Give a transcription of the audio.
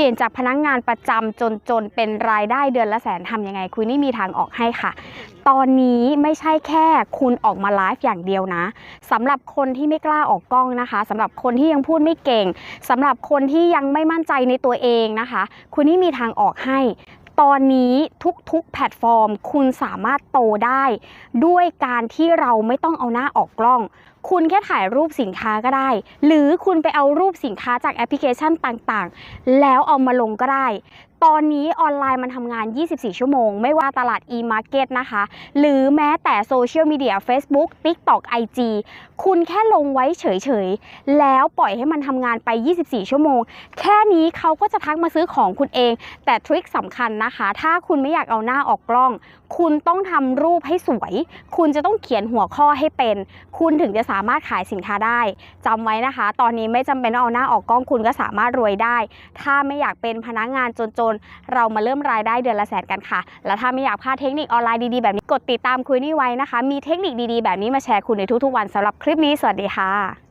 ปลี่ยนจากพนักงงานประจำจนจนเป็นรายได้เดือนละแสนทำยังไง คุยนี่มีทางออกให้ค่ะ ตอนนี้ไม่ใช่แค่คุณออกมาไลฟ์อย่างเดียวนะสำหรับคนที่ไม่กล้าออกกล้องนะคะสำหรับคนที่ยังพูดไม่เก่งสำหรับคนที่ยังไม่มั่นใจในตัวเองนะคะ คุณนี่มีทางออกให้ตอนนี้ทุกๆ แพลตฟอร์ม คุณสามารถโตได้ ด้วยการที่เราไม่ต้องเอาหน้าออกกล้องคุณแค่ถ่ายรูปสินค้าก็ได้ หรือคุณไปเอารูปสินค้าจากแอปพลิเคชันต่างๆ แล้วเอามาลงก็ได้ ตอนนี้ออนไลน์มันทำงาน 24 ชั่วโมง ไม่ว่าตลาด e-market นะคะ หรือแม้แต่โซเชียลมีเดีย Facebook TikTok IG คุณแค่ลงไว้เฉย ๆ แล้วปล่อยให้มันทำงานไป 24 ชั่วโมง แค่นี้เขาก็จะทักมาซื้อของคุณเอง แต่ทริคสำคัญนะคะ ถ้าคุณไม่อยากเอาหน้าออกกล้อง คุณต้องทำรูปให้สวย คุณจะต้องเขียนหัวข้อให้เป็น คุณถึงจะสาามารถขายสินค้าได้จำไว้นะคะ ตอนนี้ไม่จำเป็นเอาหน้าออกกล้องคุณก็สามารถรวยได้ ถ้าไม่อยากเป็นพนักงานจนๆ เรามาเริ่มรายได้เดือนละแสนกันค่ะ แล้วถ้าไม่อยากพลาดเทคนิคออนไลน์ดีๆ แบบนี้กดติดตามคุยนี่ไว้นะคะ มีเทคนิคดีๆ แบบนี้มาแชร์คุณในทุกๆวันสำหรับคลิปนี้สวัสดีค่ะ